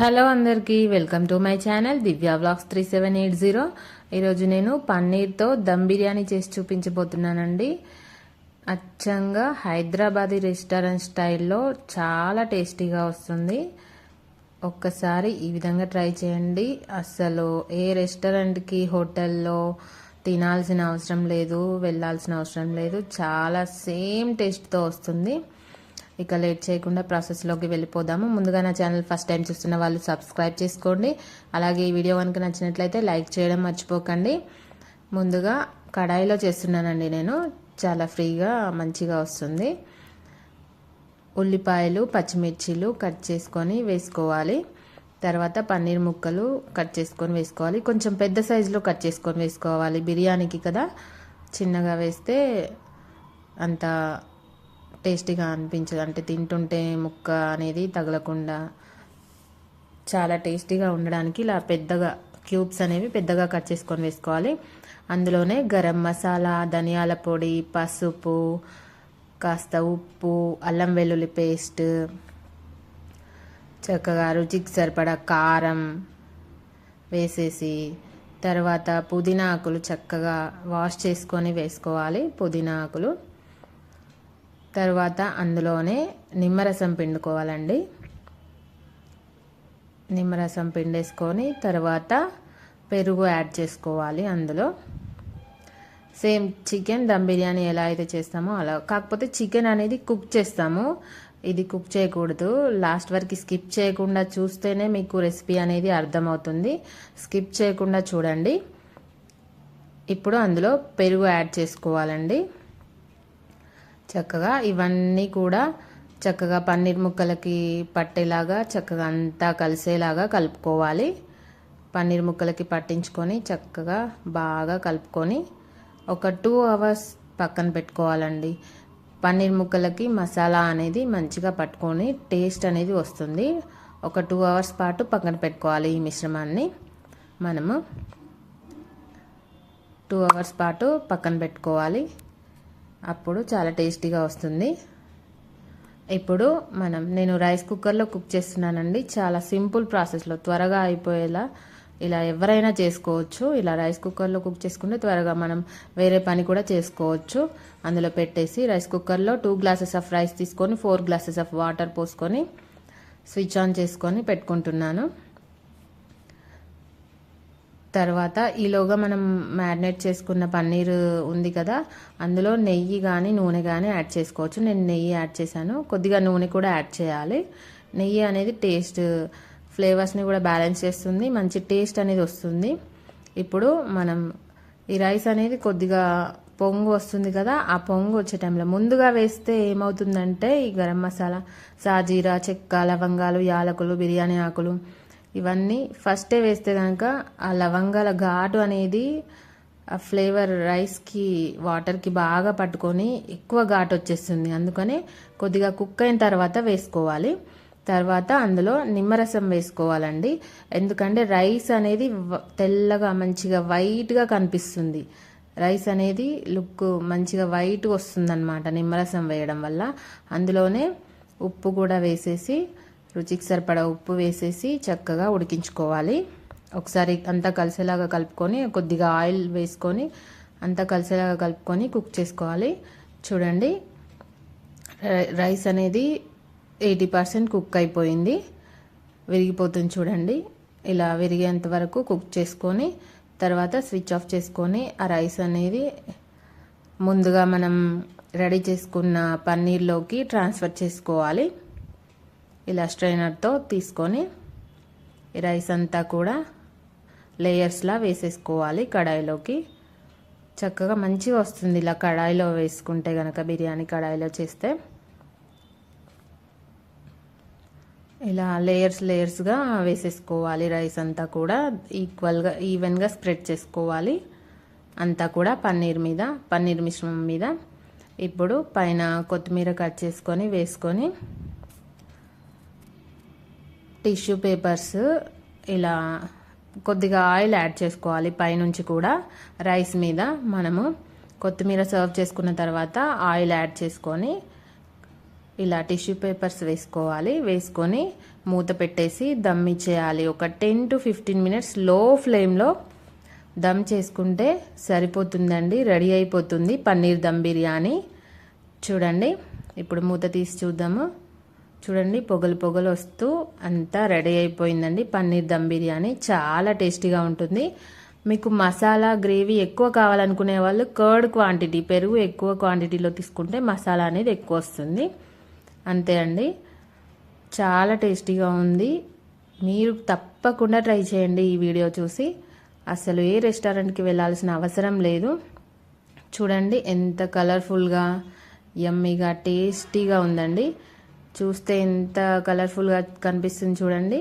Hello అందరికీ welcome to my channel Divya blogs three seven eight zero. ఈరోజు నేను పన్నీర్తో దమ్ బిర్యానీ చేసి చూపించబోతున్నానండి. అచ్చంగా హైదరాబాదీ రెస్టారెంట్ స్టైల్లో చాలా టేస్టీగా వస్తుంది. ఒక్కసారి ఈ విధంగా ట్రై చేయండి. అసలు ఏ రెస్టారెంట్కి హోటల్లో తినాల్సిన అవసరం లేదు వెళ్ళాల్సిన అవసరం లేదు. చాలా సేమ్ టేస్ట్తో వస్తుంది. ఇక లేట్ చేయకుండా ప్రాసెస్లోకి వెళ్ళిపోదాము. ముందుగా నా ఛానల్ ఫస్ట్ టైం చూస్తున్న వాళ్ళు సబ్స్క్రైబ్ చేసుకోండి. అలాగే ఈ వీడియో కనుక నచ్చినట్లయితే లైక్ చేయడం మర్చిపోకండి. ముందుగా కడాయిలో చేస్తున్నానండి నేను. చాలా ఫ్రీగా మంచిగా వస్తుంది. ఉల్లిపాయలు పచ్చిమిర్చీలు కట్ చేసుకొని వేసుకోవాలి. తర్వాత పన్నీర్ ముక్కలు కట్ చేసుకొని వేసుకోవాలి. కొంచెం పెద్ద సైజులో కట్ చేసుకొని వేసుకోవాలి. బిర్యానీకి కదా చిన్నగా వేస్తే అంత టేస్టీగా అనిపించదు. అంటే తింటుంటే ముక్క అనేది తగలకుండా చాలా టేస్టీగా ఉండడానికి ఇలా పెద్దగా క్యూబ్స్ అనేవి పెద్దగా కట్ చేసుకొని వేసుకోవాలి. అందులోనే గరం మసాలా ధనియాల పొడి పసుపు కాస్త ఉప్పు అల్లం వెల్లుల్లి పేస్ట్ చక్కగా రుచికి సరిపడా కారం వేసేసి తర్వాత పుదీనా ఆకులు చక్కగా వాష్ చేసుకొని వేసుకోవాలి. పుదీనా ఆకులు తర్వాత అందులోనే నిమ్మరసం పిండుకోవాలండి. నిమ్మరసం పిండేసుకొని తర్వాత పెరుగు యాడ్ చేసుకోవాలి అందులో. సేమ్ చికెన్ దమ్ బిర్యానీ ఎలా అయితే చేస్తామో అలా. కాకపోతే చికెన్ అనేది కుక్ చేస్తాము. ఇది కుక్ చేయకూడదు. లాస్ట్ వరకు స్కిప్ చేయకుండా చూస్తేనే మీకు రెసిపీ అనేది అర్థమవుతుంది. స్కిప్ చేయకుండా చూడండి. ఇప్పుడు అందులో పెరుగు యాడ్ చేసుకోవాలండి. చక్కగా ఇవన్నీ కూడా చక్కగా పన్నీర్ ముక్కలకి పట్టేలాగా చక్కగా అంతా కలిసేలాగా కలుపుకోవాలి. పన్నీర్ ముక్కలకి పట్టించుకొని చక్కగా బాగా కలుపుకొని ఒక టూ అవర్స్ పక్కన పెట్టుకోవాలండి. పన్నీర్ ముక్కలకి మసాలా అనేది మంచిగా పట్టుకొని టేస్ట్ అనేది వస్తుంది. ఒక టూ అవర్స్ పాటు పక్కన పెట్టుకోవాలి ఈ మిశ్రమాన్ని. మనము టూ అవర్స్ పాటు పక్కన పెట్టుకోవాలి. అప్పుడు చాలా టేస్టీగా వస్తుంది. ఇప్పుడు మనం నేను రైస్ కుక్కర్లో కుక్ చేస్తున్నానండి. చాలా సింపుల్ ప్రాసెస్లో త్వరగా అయిపోయేలా ఇలా ఎవరైనా చేసుకోవచ్చు. ఇలా రైస్ కుక్కర్లో కుక్ చేసుకుంటే త్వరగా మనం వేరే పని కూడా చేసుకోవచ్చు. అందులో పెట్టేసి రైస్ కుక్కర్లో టూ గ్లాసెస్ ఆఫ్ రైస్ తీసుకొని ఫోర్ గ్లాసెస్ ఆఫ్ వాటర్ పోసుకొని స్విచ్ ఆన్ చేసుకొని పెట్టుకుంటున్నాను. తర్వాత ఈలోగా మనం మ్యారినేట్ చేసుకున్న పన్నీర్ ఉంది కదా అందులో నెయ్యి కానీ నూనె కానీ యాడ్ చేసుకోవచ్చు. నేను నెయ్యి యాడ్ చేశాను. కొద్దిగా నూనె కూడా యాడ్ చేయాలి. నెయ్యి అనేది టేస్ట్ ఫ్లేవర్స్ని కూడా బ్యాలెన్స్ చేస్తుంది. మంచి టేస్ట్ అనేది వస్తుంది. ఇప్పుడు మనం ఈ రైస్ అనేది కొద్దిగా పొంగు వస్తుంది కదా ఆ పొంగు వచ్చే టైంలో ముందుగా వేస్తే ఏమవుతుందంటే ఈ గరం మసాలా సాజీరా చెక్క లవంగాలు యాలకులు బిర్యానీ ఆకులు ఇవన్నీ ఫస్టే వేస్తే కనుక ఆ లవంగాల ఘాటు అనేది ఆ ఫ్లేవర్ రైస్కి వాటర్కి బాగా పట్టుకొని ఎక్కువ ఘాటు వచ్చేస్తుంది. అందుకని కొద్దిగా కుక్ అయిన తర్వాత వేసుకోవాలి. తర్వాత అందులో నిమ్మరసం వేసుకోవాలండి. ఎందుకంటే రైస్ అనేది తెల్లగా మంచిగా వైట్గా కనిపిస్తుంది. రైస్ అనేది లుక్ మంచిగా వైట్ వస్తుందన్నమాట నిమ్మరసం వేయడం వల్ల. అందులోనే ఉప్పు కూడా వేసేసి రుచికి సరిపడా ఉప్పు వేసేసి చక్కగా ఉడికించుకోవాలి. ఒకసారి అంతా కలిసేలాగా కలుపుకొని కొద్దిగా ఆయిల్ వేసుకొని అంతా కలిసేలాగా కలుపుకొని కుక్ చేసుకోవాలి. చూడండి రైస్ అనేది ఎయిటీ పర్సెంట్ కుక్ అయిపోయింది. విరిగిపోతుంది చూడండి. ఇలా విరిగేంత వరకు కుక్ చేసుకొని తర్వాత స్విచ్ ఆఫ్ చేసుకొని ఆ రైస్ అనేది ముందుగా మనం రెడీ చేసుకున్న పన్నీర్లోకి ట్రాన్స్ఫర్ చేసుకోవాలి. ఇలా స్ట్రైనర్తో తీసుకొని రైస్ అంతా కూడా లేయర్స్లా వేసేసుకోవాలి కడాయిలోకి. చక్కగా మంచిగా వస్తుంది ఇలా కడాయిలో వేసుకుంటే కనుక బిర్యానీ కడాయిలో చేస్తే. ఇలా లేయర్స్ లేయర్స్గా వేసేసుకోవాలి రైస్ అంతా కూడా. ఈక్వల్గా ఈవెన్గా స్ప్రెడ్ చేసుకోవాలి. అంతా కూడా పన్నీర్ మీద పన్నీర్ మిశ్రమం మీద. ఇప్పుడు పైన కొత్తిమీర కట్ చేసుకొని వేసుకొని టిష్యూ పేపర్స్ ఇలా కొద్దిగా ఆయిల్ యాడ్ చేసుకోవాలి. పైనుంచి కూడా రైస్ మీద మనము కొత్తిమీర సర్వ్ చేసుకున్న తర్వాత ఆయిల్ యాడ్ చేసుకొని ఇలా టిష్యూ పేపర్స్ వేసుకోవాలి. వేసుకొని మూత పెట్టేసి దమ్ ఇచ్చేయాలి. ఒక టెన్ టు ఫిఫ్టీన్ మినిట్స్లో ఫ్లేమ్లో దమ్ చేసుకుంటే సరిపోతుందండి. రెడీ అయిపోతుంది పన్నీర్ దమ్ బిర్యానీ. చూడండి. ఇప్పుడు మూత తీసి చూద్దాము. చూడండి పొగలు పొగలు వస్తూ అంతా రెడీ అయిపోయిందండి. పన్నీర్ దమ్ బిర్యానీ చాలా టేస్టీగా ఉంటుంది. మీకు మసాలా గ్రేవీ ఎక్కువ కావాలనుకునే వాళ్ళు కర్డ్ క్వాంటిటీ పెరుగు ఎక్కువ క్వాంటిటీలో తీసుకుంటే మసాలా అనేది ఎక్కువ వస్తుంది. అంతే అండి. చాలా టేస్టీగా ఉంది. మీరు తప్పకుండా ట్రై చేయండి ఈ వీడియో చూసి. అసలు ఏ రెస్టారెంట్కి వెళ్ళాల్సిన అవసరం లేదు. చూడండి ఎంత కలర్ఫుల్గా యమ్మీగా టేస్టీగా ఉందండి. చూస్తే ఎంత కలర్ఫుల్గా కనిపిస్తుంది చూడండి.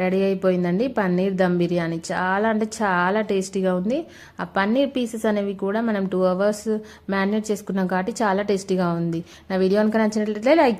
రెడీ అయిపోయిందండి పన్నీర్ దమ్ బిర్యానీ. చాలా అంటే చాలా టేస్టీగా ఉంది. ఆ పన్నీర్ పీసెస్ అనేవి కూడా మనం టూ అవర్స్ మ్యారినేట్ చేసుకున్నాం కాబట్టి చాలా టేస్టీగా ఉంది. నా వీడియో కనుక నచ్చినట్లయితే లైక్